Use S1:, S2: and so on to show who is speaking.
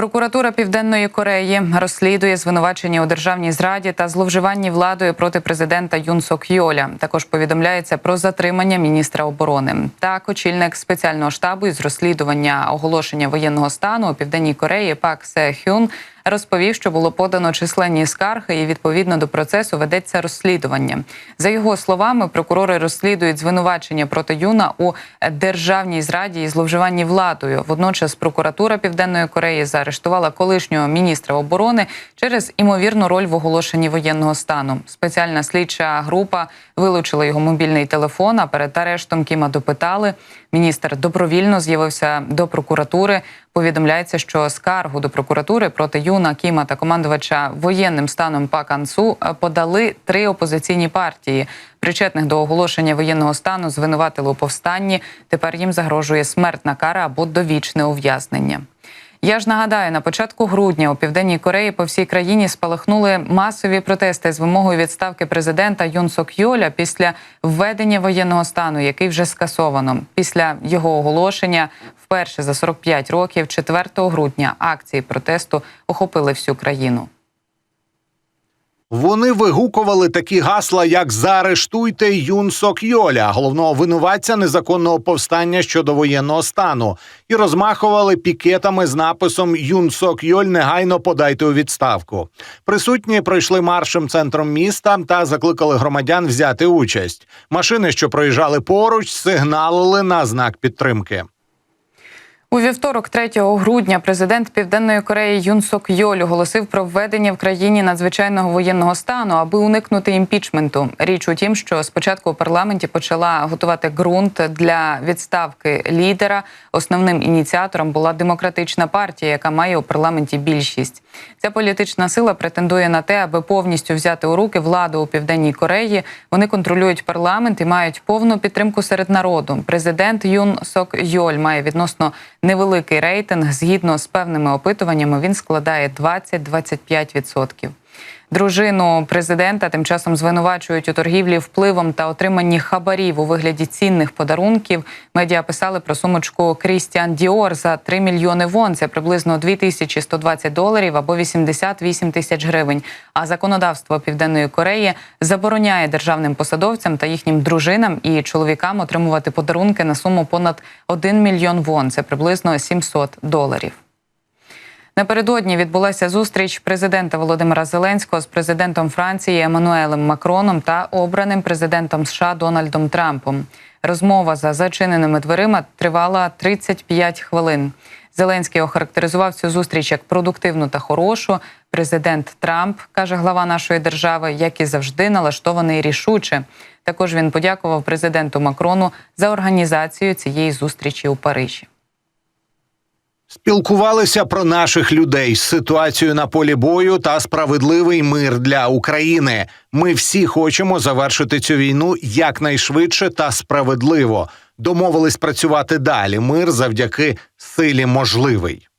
S1: Прокуратура Південної Кореї розслідує звинувачення у державній зраді та зловживанні владою проти президента Юн Сок Йоля. Також повідомляється про затримання міністра оборони. Так, очільник спеціального штабу із розслідування оголошення воєнного стану у Південній Кореї Пак Се Хюн розповів, що було подано численні скарги, і відповідно до процесу ведеться розслідування. За його словами, прокурори розслідують звинувачення проти Юна у державній зраді і зловживанні владою. Водночас прокуратура Південної Кореї заарештувала колишнього міністра оборони через імовірну роль в оголошенні воєнного стану. Спеціальна слідча група вилучила його мобільний телефон. А перед арештом Кіма допитали. Міністр добровільно з'явився до прокуратури. Повідомляється, що скаргу до прокуратури проти Юна Кіма та командувача воєнним станом Пак Ансу подали три опозиційні партії. Причетних до оголошення воєнного стану звинуватили у повстанні. Тепер їм загрожує смертна кара або довічне ув'язнення. Я ж нагадаю, на початку грудня у південній Кореї по всій країні спалахнули масові протести з вимогою відставки президента Юн Сок Йоля після введення воєнного стану, який вже скасовано. Після його оголошення вперше за 45 років, 4 грудня, акції протесту охопили всю країну.
S2: Вони вигукували такі гасла, як заарештуйте Юн Сок Йоля, головного винуватця незаконного повстання щодо воєнного стану, і розмахували пікетами з написом Юн Сок Йоль негайно подайте у відставку. Присутні пройшли маршем центром міста та закликали громадян взяти участь. Машини, що проїжджали поруч, сигналили на знак підтримки.
S1: У вівторок, 3 грудня, президент Південної Кореї Юн Сок Йоль оголосив про введення в країні надзвичайного воєнного стану, аби уникнути імпічменту. Річ у тім, що спочатку у парламенті почала готувати ґрунт для відставки лідера. Основним ініціатором була демократична партія, яка має у парламенті більшість. Ця політична сила претендує на те, аби повністю взяти у руки владу у південній Кореї. Вони контролюють парламент і мають повну підтримку серед народу. Президент Юн Сок Йоль має відносно невеликий рейтинг. Згідно з певними опитуваннями, він складає 20-25%. Дружину президента тим часом звинувачують у торгівлі впливом та отриманні хабарів у вигляді цінних подарунків. Медіа писали про сумочку Крістіан Діор за 3 мільйони вон. Це приблизно 2120 доларів або 88 тисяч гривень. А законодавство Південної Кореї забороняє державним посадовцям та їхнім дружинам і чоловікам отримувати подарунки на суму понад 1 мільйон вон. Це приблизно 700 доларів. Напередодні відбулася зустріч президента Володимира Зеленського з президентом Франції Еммануелем Макроном та обраним президентом США Дональдом Трампом. Розмова за зачиненими дверима тривала 35 хвилин. Зеленський охарактеризував цю зустріч як продуктивну та хорошу. Президент Трамп каже глава нашої держави, як і завжди, налаштований рішуче. Також він подякував президенту Макрону за організацію цієї зустрічі у Парижі.
S2: Спілкувалися про наших людей, ситуацію на полі бою та справедливий мир для України. Ми всі хочемо завершити цю війну якнайшвидше та справедливо. Домовились працювати далі. Мир завдяки силі можливий.